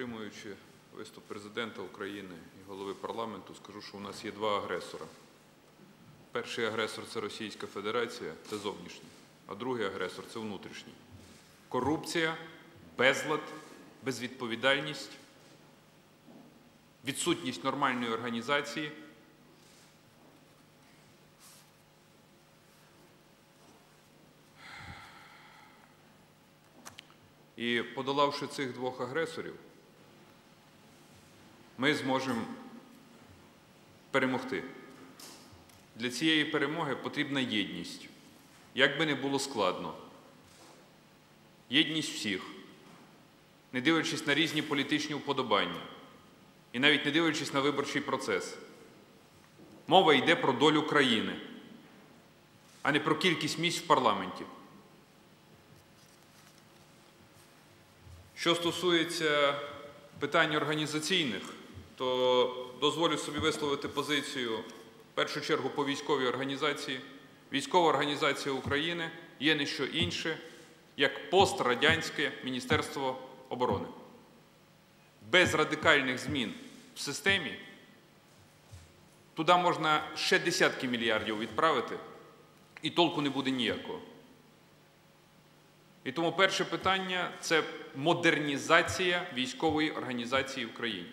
підтримуючи виступ президента України і голови парламенту, скажу, що у нас є два агресора. Перший агресор це Російська Федерація, це зовнішній, а другий агресор це внутрішній. Корупція, безлад, безвідповідальність, відсутність нормальної організації. І подолавши цих двох агресорів, ми зможемо перемогти. Для цієї перемоги потрібна єдність. Як би не було складно. Єдність всіх, не дивлячись на різні політичні уподобання і навіть не дивлячись на виборчий процес. Мова йде про долю країни, а не про кількість місць в парламенті. Що стосується питань організаційних, то дозволю собі висловити позицію в першу чергу по військовій організації. Військова організація України є не що інше, як пострадянське Міністерство оборони. Без радикальних змін в системі туди можна ще десятки мільярдів відправити, і толку не буде ніякого. І тому перше питання це модернізація військової організації в країні.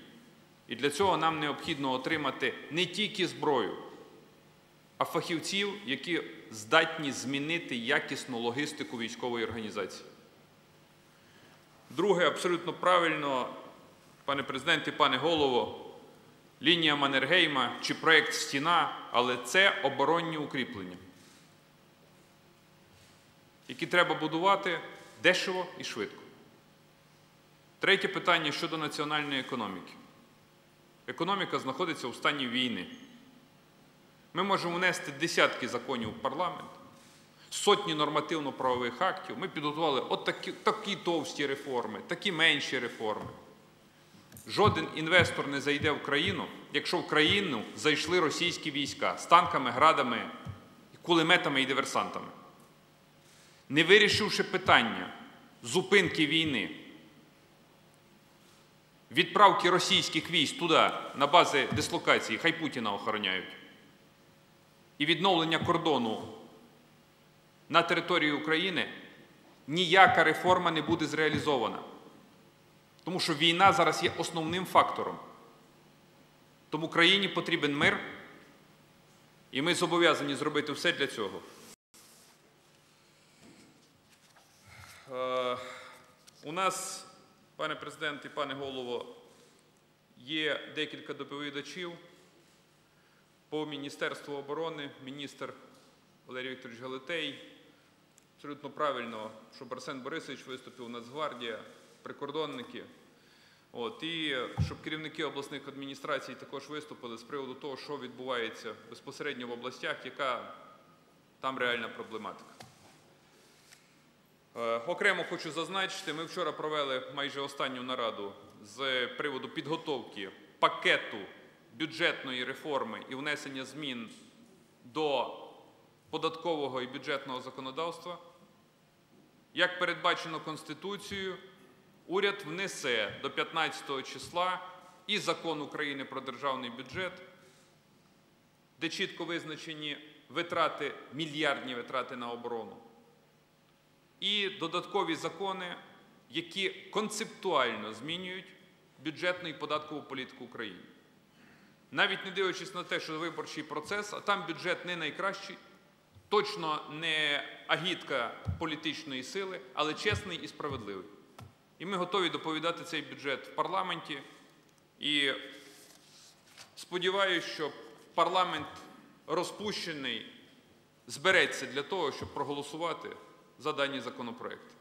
І для цього нам необхідно отримати не тільки зброю, а фахівців, які здатні змінити якісну логістику військової організації. Друге, абсолютно правильно, пане президенте, пане голово, лінія Маннергейма чи проєкт Стіна, але це оборонні укріплення які треба будувати дешево і швидко. Третє питання щодо національної економіки. Економіка знаходиться у стані війни. Ми можемо внести десятки законів в парламент, сотні нормативно-правових актів. Ми підготували от такі, такі товсті реформи, такі менші реформи. Жоден інвестор не зайде в країну, якщо в країну зайшли російські війська з танками, градами, кулеметами і диверсантами не вирішивши питання зупинки війни, відправки російських військ туди, на бази дислокації, хай Путіна охороняють, і відновлення кордону на території України, ніяка реформа не буде зреалізована. Тому що війна зараз є основним фактором. Тому країні потрібен мир, і ми зобов'язані зробити все для цього. Е, у нас, пане президент і пане голово, є декілька доповідачів по Міністерству оборони, міністр Валерій Вікторович Галитей. Абсолютно правильно, щоб Арсен Борисович виступив Нацгвардія, прикордонники. От, І щоб керівники обласних адміністрацій також виступили з приводу того, що відбувається безпосередньо в областях, яка там реальна проблематика. Е, окремо хочу зазначити, ми вчора провели майже останню нараду з приводу підготовки пакету бюджетної реформи і внесення змін до податкового і бюджетного законодавства. Як передбачено Конституцією, уряд внесе до 15 числа і закон України про державний бюджет, де чітко визначені витрати, мільярдні витрати на оборону і додаткові закони, які концептуально змінюють бюджетну і податкову політику України. Навіть не дивлячись на те, що виборчий процес, а там бюджет не найкращий, точно не агітка політичної сили, але чесний і справедливий. І ми готові доповідати цей бюджет в парламенті. І сподіваюся, що парламент розпущений збереться для того, щоб проголосувати за дані законопроекти.